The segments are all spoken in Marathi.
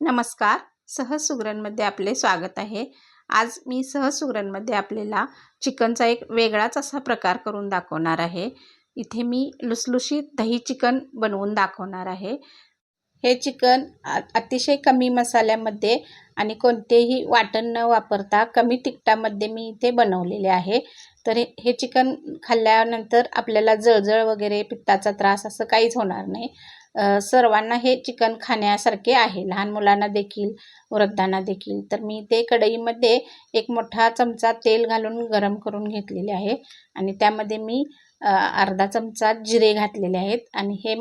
नमस्कार. सहज सुगरणमध्ये आपले स्वागत आहे. आज मी सहज सुगरणमध्ये आपल्याला चिकनचा एक वेगळाच असा प्रकार करून दाखवणार आहे. इथे मी लुसलुशीत दही चिकन बनवून दाखवणार आहे. हे चिकन अतिशय कमी मसाल्यामध्ये आणि कोणतेही वाटण न वापरता कमी तिखटामध्ये मी इथे बनवलेले आहे. तर हे चिकन खाल्ल्यानंतर आपल्याला जळजळ वगैरे पित्ताचा त्रास असं काहीच होणार नाही. सर्वांना हे चिकन खाण्यासारखे आहे. लहान मुलांना देखील वृद्धांना देखील. तर मी ते कढईमध्ये एक मोठा चमचा तेल घालून गरम करून घेतलेले आहे. आणि त्यामध्ये मी अर्धा चमचा जिरे घातलेले आहेत. आणि हे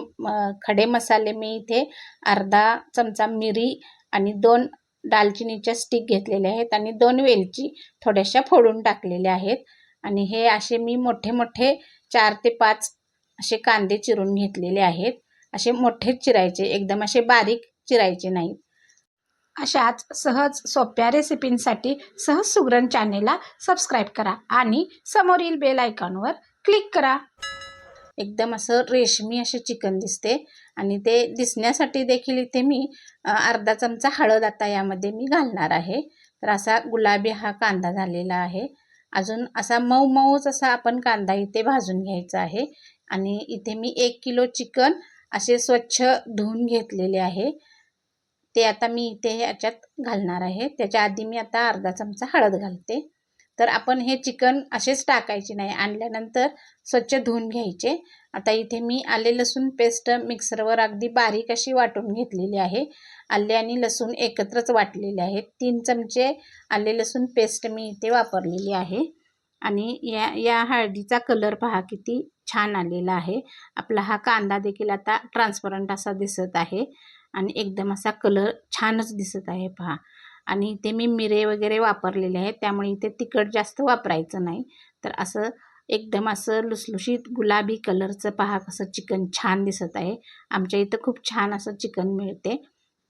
खडे मसाले मी इथे अर्धा चमचा मिरी आणि दोन दालचिनीच्या स्टिक घेतलेले आहेत. आणि दोन वेलची थोड्याशा फोडून टाकलेल्या आहेत. आणि हे असे मी मोठे मोठे चार ते पाच असे कांदे चिरून घेतलेले आहेत. असे मोठेच चिरायचे एकदम असे बारीक चिरायचे नाहीत. अशाच सहज सोप्या रेसिपींसाठी सहज सुगरण चॅनेलला सबस्क्राईब करा आणि समोरील बेल आयकॉनवर क्लिक करा. एकदम असं रेशमी असे चिकन दिसते आणि ते दिसण्यासाठी देखील इथे मी अर्धा चमचा हळद आता यामध्ये मी घालणार आहे. तर असा गुलाबी हा कांदा झालेला आहे. अजून असा मऊ मऊच असा आपण कांदा इथे भाजून घ्यायचा आहे. आणि इथे मी एक किलो चिकन असे स्वच्छ धुवून घेतलेले आहे. ते आता मी इथे याच्यात घालणार आहे. त्याच्या आधी मी आता अर्धा चमचा हळद घालते. तर आपण हे चिकन असेच टाकायचे नाही. आणल्यानंतर स्वच्छ धुवून घ्यायचे. आता इथे मी आले लसूण पेस्ट मिक्सरवर अगदी बारीक अशी वाटून घेतलेली आहे. आले आणि लसूण एकत्रच वाटलेले आहेत. तीन चमचे आले लसूण पेस्ट मी इथे वापरलेली आहे. आणि या या हळदीचा कलर पहा किती छान आलेला आहे. आपला हा कांदा देखील आता ट्रान्सपरंट असा दिसत आहे आणि एकदम असा कलर छानच दिसत आहे पहा. आणि इथे मी मिरे वगैरे वापरलेले आहेत त्यामुळे इथे तिखट जास्त वापरायचं नाही. तर असं एकदम असं लुसलुशीत गुलाबी कलरचं पहा कसं चिकन छान दिसत आहे. आमच्या इथं खूप छान असं चिकन मिळते.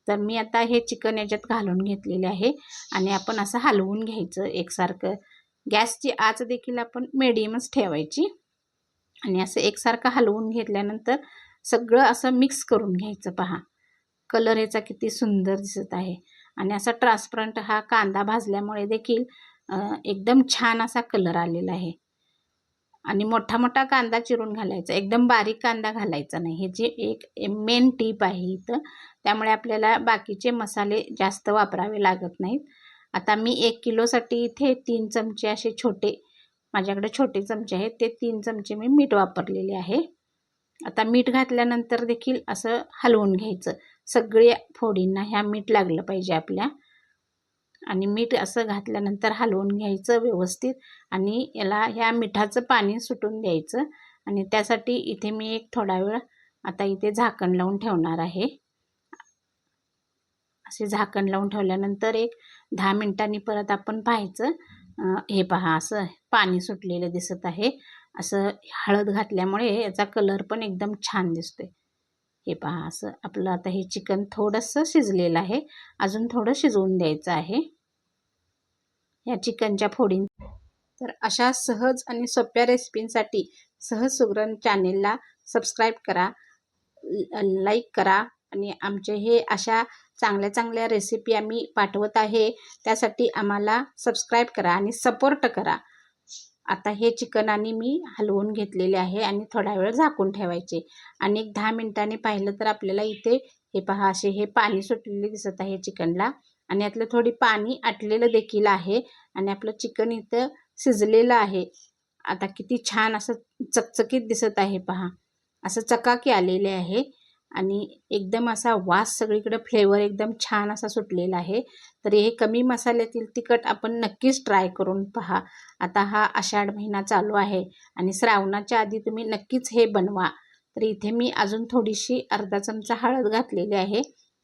तर मी आता हे चिकन याच्यात घालून घेतलेले आहे आणि आपण असं हलवून घ्यायचं एकसारखं. गॅसची आच देखील आपण मिडियमच ठेवायची. आणि असं एकसारखं हलवून घेतल्यानंतर सगळं असं मिक्स करून घ्यायचं पहा. कलर याचा किती सुंदर दिसत आहे. आणि असा ट्रान्सपरंट हा कांदा भाजल्यामुळे देखील एकदम छान असा कलर आलेला आहे. आणि मोठा मोठा कांदा चिरून घालायचा. एकदम बारीक कांदा घालायचा नाही. हे जे एक मेन टीप आहे इथं. त्यामुळे आपल्याला बाकीचे मसाले जास्त वापरावे लागत नाहीत. आता मी एक किलोसाठी इथे तीन चमचे असे छोटे माझ्याकडे छोटे चमचे आहेत ते तीन चमचे मी मीठ वापरलेले आहे. आता मीठ घातल्यानंतर देखील असं हलवून घ्यायचं. सगळ्या फोडींना ह्या मीठ लागलं पाहिजे आपल्या. आणि मीठ असं घातल्यानंतर हलवून घ्यायचं व्यवस्थित आणि याला ह्या मिठाचं पाणी सुटून द्यायचं. आणि त्यासाठी इथे मी एक थोडा वेळ आता इथे झाकण लावून ठेवणार आहे. असे झाकण लावून ठेवल्यानंतर एक दहा मिनटांनी परत आपण पाहायचं हे पहा असं पाणी सुटलेलं दिसत आहे. असं हळद घातल्यामुळे याचा कलर पण एकदम छान दिसतोय. हे पहा असं आपलं आता हे चिकन थोडंसं शिजलेलं आहे. अजून थोडं शिजवून द्यायचं आहे. या चिकनच्या फोडीं तर अशा सहज आणि सोप्या रेसिपींसाठी सहज सुगरण चॅनेलला सबस्क्राईब करा लाईक करा आणि आमचे हे अशा चांगल्या चांगल्या रेसिपी आम्ही पाठवत आहे. त्यासाठी आम्हाला सबस्क्राईब करा आणि सपोर्ट करा. आता हे चिकन आणि मी हलवून घेतलेले आहे आणि थोडा वेळ झाकून ठेवायचे. आणि एक दहा मिनिटांनी पाहिलं तर आपल्याला इथे हे पहा असे हे पाणी सुटलेले दिसत आहे चिकनला आणि यातलं थोडी पाणी आटलेलं देखील आहे. आणि आपलं चिकन इथं शिजलेलं आहे. आता किती छान असं चकचकीत दिसत आहे पहा. असं चकाकी आलेले आहे. आणि एकदम असा वास सगळीकडे फ्लेवर एकदम छान असा सुटलेला आहे. तर हे कमी मसाल्यातील तिखट आपण नक्कीच ट्राय करून पहा. आता हा आषाढ महिना चालू आहे आणि श्रावणाच्या आधी तुम्ही नक्कीच हे बनवा. तर इथे मी अजून थोडीशी अर्धा चमचा हळद घातलेली आहे.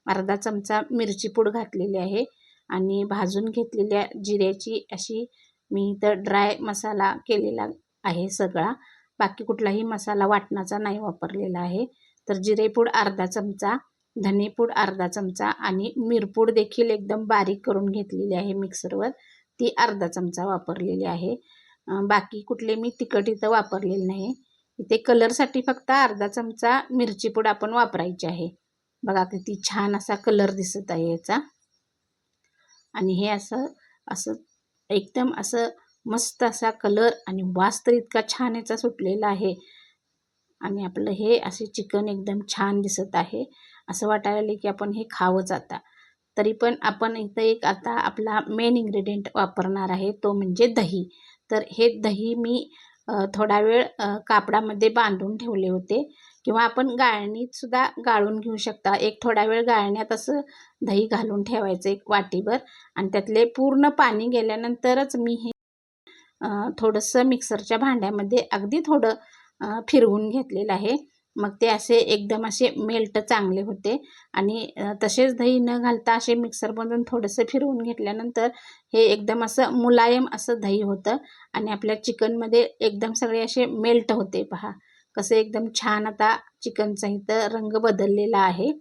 अर्धा चमचा मिरची पूड घातलेली आहे आणि भाजून घेतलेल्या जिऱ्याची अशी मी इथं ड्राय मसाला केलेला आहे सगळा. बाकी कुठलाही मसाला वाटणाचा नाही वापरलेला आहे. तर जिरेपूड अर्धा चमचा धनेपूड अर्धा चमचा आणि मिरपूड देखील एकदम बारीक करून घेतलेली आहे मिक्सरवर. ती अर्धा चमचा वापरलेली आहे. बाकी कुठले मी तिखट इथं वापरलेलं नाही. इथे कलरसाठी फक्त अर्धा चमचा मिरची पूड आपण वापरायची आहे. बघा किती छान असा कलर दिसत आहे याचा. आणि हे असं असं एकदम असं मस्त असा कलर आणि वास तर इतका छान याचा सुटलेला आहे. आणि आपलं हे असे चिकन एकदम छान दिसत आहे. असं वाटायला लागले की आपण हे खावंच आता. तरी पण आपण इथं एक आता आपला मेन इन्ग्रेडियंट वापरणार आहे तो म्हणजे दही. तर हे दही मी थोडा वेळ कापडामध्ये बांधून ठेवले होते. किंवा आपण गाळणीतसुद्धा गाळून घेऊ शकता. एक थोडा वेळ गाळण्यात असं दही घालून ठेवायचं एक वाटीभर. आणि त्यातले पूर्ण पाणी गेल्यानंतरच मी हे थोडंसं मिक्सरच्या भांड्यामध्ये अगदी थोडं फिरवून घेतलेलं आहे. मग ते असे एकदम असे मेल्ट चांगले होते. आणि तसेच दही न घालता असे मिक्सरमधून थोडंसं फिरवून घेतल्यानंतर हे एकदम असं मुलायम असं दही होतं. आणि आपल्या चिकनमध्ये एकदम सगळे असे मेल्ट होते पहा. कसं एकदम छान आता चिकनचा इथं रंग बदललेला आहे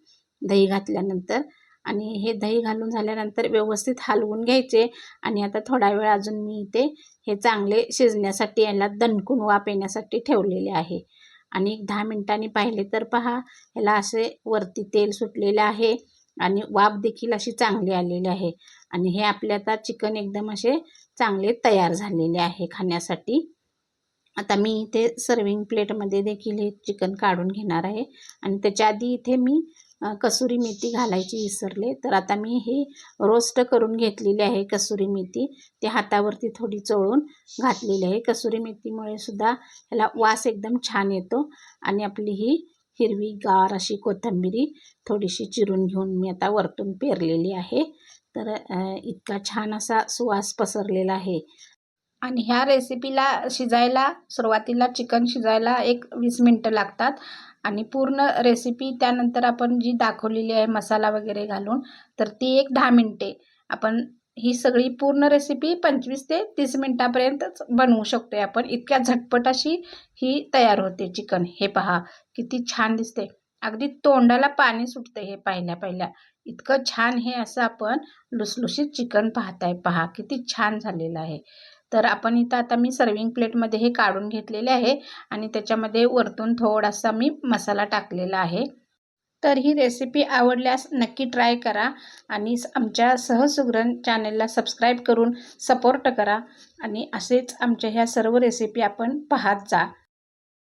दही घातल्यानंतर. आणि हे दही घालून झाल्यानंतर व्यवस्थित हलवून घ्यायचे. आणि आता थोडा वेळ अजून मी इथे हे चांगले शिजण्यासाठी याला दणकून वाफ येण्यासाठी ठेवलेले आहे. आणि एक दहा मिनटांनी पाहिले तर पहा ह्याला असे वरती तेल सुटलेलं आहे आणि वाफ देखील अशी चांगली आलेली आहे. आणि हे आपले आता चिकन एकदम असे चांगले तयार झालेले आहे खाण्यासाठी. आता मी इथे सर्विंग प्लेटमध्ये देखील हे चिकन काढून घेणार आहे. आणि त्याच्या आधी इथे मी कसुरी मेथी घालायची विसरले. तर आता मी हे रोस्ट करून घेतलेली आहे कसुरी मेथी. ते हातावरती थोडी चोळून घातलेली आहे. कसुरी मेथीमुळे सुद्धा ह्याला वास एकदम छान येतो. आणि आपली ही हिरवी गार अशी कोथिंबिरी थोडीशी चिरून घेऊन मी आता वरतून पेरलेली आहे. तर इतका छान असा सुवास पसरलेला आहे. आणि ह्या रेसिपीला शिजायला सुरुवातीला चिकन शिजायला एक वीस मिनटं लागतात. आणि पूर्ण रेसिपी त्यानंतर आपण जी दाखवलेली आहे मसाला वगैरे घालून तर ती एक दहा मिनटे आपण ही सगळी पूर्ण रेसिपी पंचवीस ते तीस मिनटापर्यंतच बनवू शकतो आपण. इतक्या झटपट अशी ही तयार होते चिकन. हे पहा किती छान दिसते. अगदी तोंडाला पाणी सुटते हे पाहिल्या पहिल्या. इतकं छान हे असं आपण लुसलुशीत चिकन पाहताय पहा. किती छान झालेलं आहे. तर आपण इथं आता मी सर्विंग प्लेटमध्ये हे काढून घेतलेले आहे आणि त्याच्यामध्ये वरतून थोडासा मी मसाला टाकलेला आहे. तर ही रेसिपी आवडल्यास नक्की ट्राय करा आणि आमच्या सहसुग्रण चॅनलला सबस्क्राईब करून सपोर्ट करा आणि असेच आमच्या ह्या सर्व रेसिपी आपण पाहत जा.